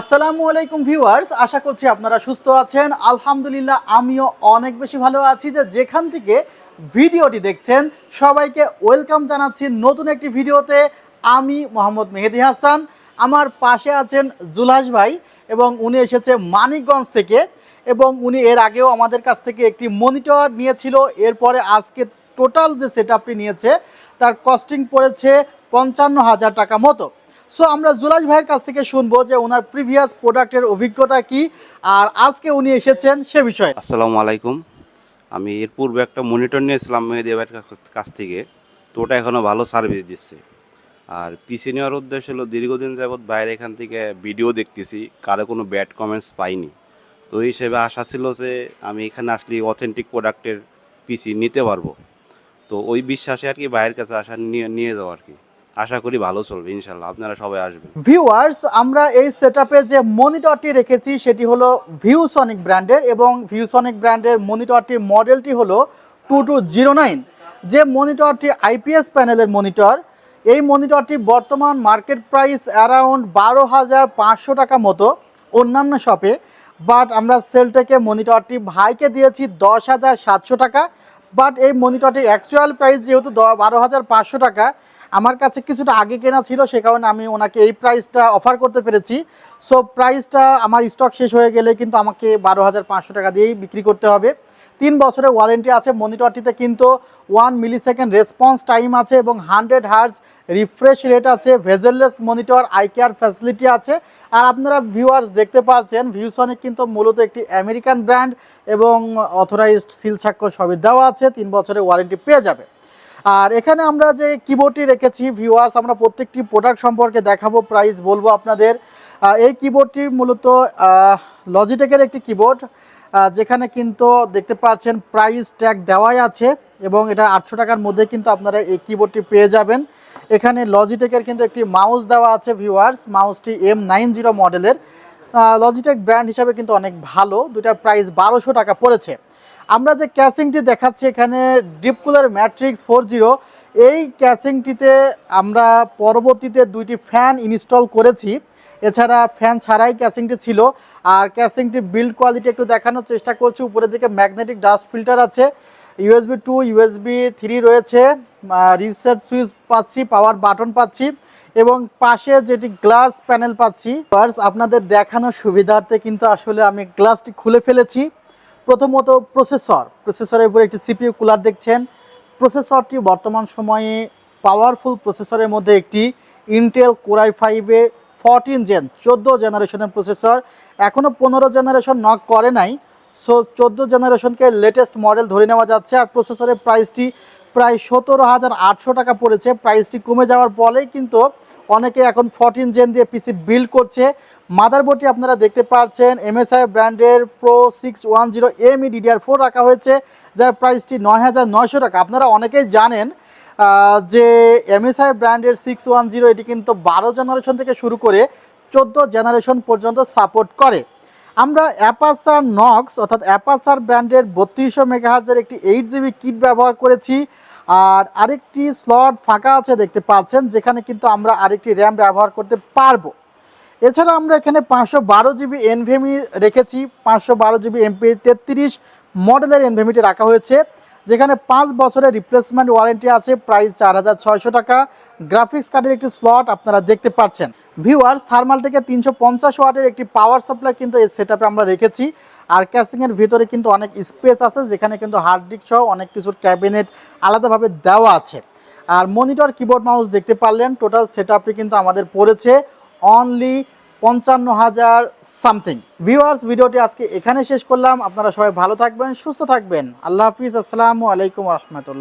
আসসালামু আলাইকুম ভিউয়ার্স, আশা করছি আপনারা সুস্থ আছেন। আলহামদুলিল্লাহ, আমিও অনেক বেশি ভালো আছি যে যেখান থেকে ভিডিওটি দেখছেন, সবাইকে ওয়েলকাম জানাচ্ছি নতুন একটি ভিডিওতে। আমি মোহাম্মদ মেহেদি হাসান, আমার পাশে আছেন জুলাস ভাই এবং উনি এসেছে মানিকগঞ্জ থেকে এবং উনি এর আগেও আমাদের কাছ থেকে একটি মনিটর নিয়েছিল। এরপরে আজকে টোটাল যে সেট নিয়েছে, তার কস্টিং পড়েছে পঞ্চান্ন হাজার টাকা মতো। সো আমরা জুলাস ভাইয়ের কাছ থেকে শুনব যে ওনার প্রিভিয়াস প্রোডাক্টের অভিজ্ঞতা কি, আর আজকে উনি এসেছেন সে বিষয়ে। আসসালামু আলাইকুম। আমি এর পূর্বে একটা মনিটর নিয়েছিলাম মেহেদি ভাইয়ের কাছ- থেকে তো ওটা এখনও ভালো সার্ভিস দিচ্ছে। আর পিসি নেওয়ার উদ্দেশ্য হলো দীর্ঘদিন যাবৎ বাইরে এখান থেকে ভিডিও দেখতেছি, কারও কোনো ব্যাড কমেন্টস পাইনি। তো এই হিসেবে আশা ছিল যে আমি এখানে আসলে অথেন্টিক প্রোডাক্টের পিসি নিতে পারব। তো ওই বিশ্বাসে আর কি বাইরের কাছে আসা নিয়ে নিয়ে যাওয়া আর কি। আশা করি ভালো চলবে ইনশাল্লাহ আপনারা সবাই আসবেন। ভিউয়ার্স, আমরা এই সেটআপে যে মনিটরটি রেখেছি, সেটি হলো ভিউসনিক ব্র্যান্ডের এবং ভিউসনিক ব্র্যান্ডের মনিটরটির মডেলটি হলো টু টু জিরো নাইন যে মনিটরটি আইপিএস প্যানেলের মনিটর এই মনিটরটি বর্তমান মার্কেট প্রাইস অ্যারাউন্ড বারো হাজার পাঁচশো টাকা মতো অন্যান্য শপে বাট আমরা সেলটেকে মনিটরটি ভাইকে দিয়েছি দশ হাজার সাতশো টাকা। বাট এই মনিটরটির অ্যাকচুয়াল প্রাইস যেহেতু বারো হাজার পাঁচশো টাকা আমার কাছে কিছুটা আগে কেনা ছিল, সে কারণে আমি ওনাকে এই প্রাইসটা অফার করতে পেরেছি। সো প্রাইসটা আমার স্টক শেষ হয়ে গেলে কিন্তু আমাকে বারো হাজার পাঁচশো টাকা দিয়েই বিক্রি করতে হবে। তিন বছরের ওয়ারেন্টি আছে মনিটরটিতে কিন্তু one millisecond response time আছে এবং হান্ড্রেড হার্স রিফ্রেশ রেট আছে bezelless monitor eye care facility আছে। আর আপনারা ভিউয়ার্স দেখতে পাচ্ছেন ভিউসনিক কিন্তু মূলত একটি আমেরিকান ব্র্যান্ড এবং অথরাইজড সিল স্বাক্ষর সবই দেওয়া আছে, তিন বছরের ওয়ারেন্টি পেয়ে যাবে। আর এখানে আমরা যে কিবোর্ডটি রেখেছি ভিওয়ার্স আমরা প্রত্যেকটি প্রোডাক্ট সম্পর্কে দেখাবো প্রাইস বলব আপনাদের। এই কিবোর্ডটি মূলত লজিটেকের একটি কিবোর্ড যেখানে কিন্তু দেখতে পাচ্ছেন প্রাইস ট্যাগ দেওয়াই আছে এবং এটা আটশো টাকার মধ্যে কিন্তু আপনারা এই কিবোর্ডটি পেয়ে যাবেন। এখানে লজিটেকের কিন্তু একটি মাউস দেওয়া আছে ভিউয়ার্স মাউসটি এম নাইন জিরো মডেলের লজিটেক ব্র্যান্ড হিসাবে কিন্তু অনেক ভালো। দুটার প্রাইস বারোশো টাকা পড়েছে। আমরা যে ক্যাসিংটি দেখাচ্ছি এখানে ডিপকুলার ম্যাট্রিক্স ফোর জিরো এই ক্যাসিংটিতে আমরা পরবর্তীতে দুইটি ফ্যান ইনস্টল করেছি। এছাড়া ফ্যান ছাড়াই ক্যাসিংটি ছিল। আর ক্যাসিংটির বিল্ড কোয়ালিটি একটু দেখানোর চেষ্টা করছি। উপরের দিকে ম্যাগনেটিক ডাস্ট ফিল্টার আছে। ইউএসবি টু ইউএসবি থ্রি রয়েছে। রিসেট সুইচ পাচ্ছি পাওয়ার বাটন পাচ্ছি। এবং পাশে যেটি গ্লাস প্যানেল পাচ্ছি আপনাদের দেখানোর সুবিধার্থে কিন্তু আসলে আমি গ্লাসটি খুলে ফেলেছি। প্রথমত প্রসেসর প্রসেসরের উপরে একটি সিপিইউ কুলার দেখছেন। প্রসেসরটি বর্তমান সময়ে পাওয়ারফুল প্রসেসরের মধ্যে একটি ইন্টেল কোরাই ফাইভে ফোরটিন জেন চোদ্দ জেনারেশনের প্রসেসর এখনও পনেরো জেনারেশন নক করে নাই। সো চোদ্দ জেনারেশনকে লেটেস্ট মডেল ধরে নেওয়া যাচ্ছে। আর প্রসেসরের প্রাইসটি প্রায় সতেরো হাজার আটশো টাকা পড়েছে। প্রাইসটি কমে যাওয়ার ফলেই কিন্তু অনেকে এখন ফোরটিন জেন দিয়ে পিসি বিল্ড করছে। মাদারবোর্ডটি আপনারা দেখতে পাচ্ছেন এমএসআই ব্র্যান্ডের pro six one zero M DDR four রাখা হয়েছে, যার প্রাইসটি নয় হাজার নয়শো টাকা। আপনারা অনেকেই জানেন যে এমএসআই ব্র্যান্ডের সিক্স ওয়ান জিরো এটি কিন্তু বারো জেনারেশন থেকে শুরু করে চোদ্দ জেনারেশন পর্যন্ত সাপোর্ট করে। আমরা অ্যাপাসার নক্স অর্থাৎ অ্যাপাসার ব্র্যান্ডের বত্রিশশো মেগাহার্জের একটি এইট জিবি কিট ব্যবহার করেছি। আর আরেকটি স্লট ফাঁকা আছে দেখতে পাচ্ছেন, যেখানে কিন্তু আমরা আরেকটি র্যাম ব্যবহার করতে পারব। এছাড়া আমরা এখানে পাঁচশো বারো জিবি এনভেমি রেখেছি। পাঁচশো বারো জিবি এমপি তেত্রিশ মডেলের এনভেমিটি রাখা হয়েছে, যেখানে পাঁচ বছরের রিপ্লেসমেন্ট ওয়ারেন্টি আছে প্রাইস চার হাজার ছয়শো টাকা। গ্রাফিক্স কার্ডের একটি স্লট আপনারা দেখতে পাচ্ছেন। ভিউয়ার্স থার্মাল থেকে তিনশো পঞ্চাশ ওয়াটের একটি পাওয়ার সাপ্লাই কিন্তু এই সেট আমরা রেখেছি। আর ক্যাসিংয়ের ভিতরে কিন্তু অনেক স্পেস আছে, যেখানে কিন্তু হার্ড ডিস্ক সহ অনেক কিছুর ক্যাবিনেট আলাদাভাবে দেওয়া আছে। আর মনিটর কিবোর্ড মাউস দেখতে পারলেন টোটাল সেট কিন্তু আমাদের পড়েছে অনলি পঞ্চান্ন হাজার সামথিং ভিউয়ার্স ভিডিওটি আজকে এখানে শেষ করলাম। আপনারা সবাই ভালো থাকবেন, সুস্থ থাকবেন। আল্লাহ হাফিজ, আসসালামু আলাইকুম রহমতুল্লাহ।